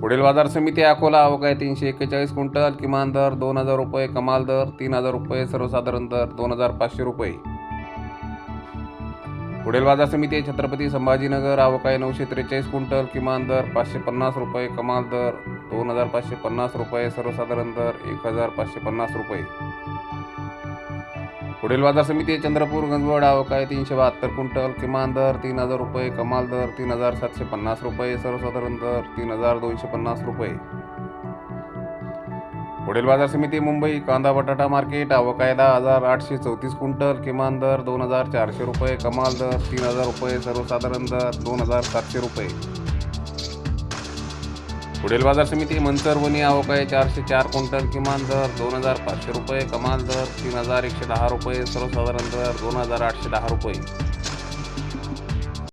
पुढील बाजार समिती अकोला आवक आहे तीनशे एक्केचाळीस क्विंटल किमान दर दोन हजार रुपये कमाल दर तीन हजार रुपये सर्वसाधारण दर दोन हजार पाचशे रुपये. पुढील बाजार समिती आहे छत्रपती संभाजीनगर आवक आहे नऊशे त्रेचाळीस क्विंटल किमान दर पाचशे पन्नास रुपये कमाल दर दोन हजार पाचशे पन्नास रुपये सर्वसाधारण दर एक हजार पाचशे पन्नास रुपये. पुढील बाजार समिती चंद्रपूर गंजवड आवकाय तीनशे बहात्तर क्विंटल किमान दर तीन हजार रुपये कमाल दर तीन हजार सातशे पन्नास रुपये सर्वसाधारण दर तीन हजार दोनशे पन्नास रुपये. पुढील बाजार समिती मुंबई कांदा बटाटा मार्केट आवकायदा हजार आठशे चौतीस क्विंटल किमान दर दोन हजार चारशे रुपये कमाल दर तीन हजार रुपये सर्वसाधारण दर दोन हजार सातशे रुपये. पुढील बाजार समिती मंचरवणी आवक आहे चारशे चार क्विंटल किमान दर दोन हजार पाचशे रुपये कमाल दर तीन हजार एकशे दहा रुपये सर्वसाधारण दर दोन हजार आठशे दहा रुपये.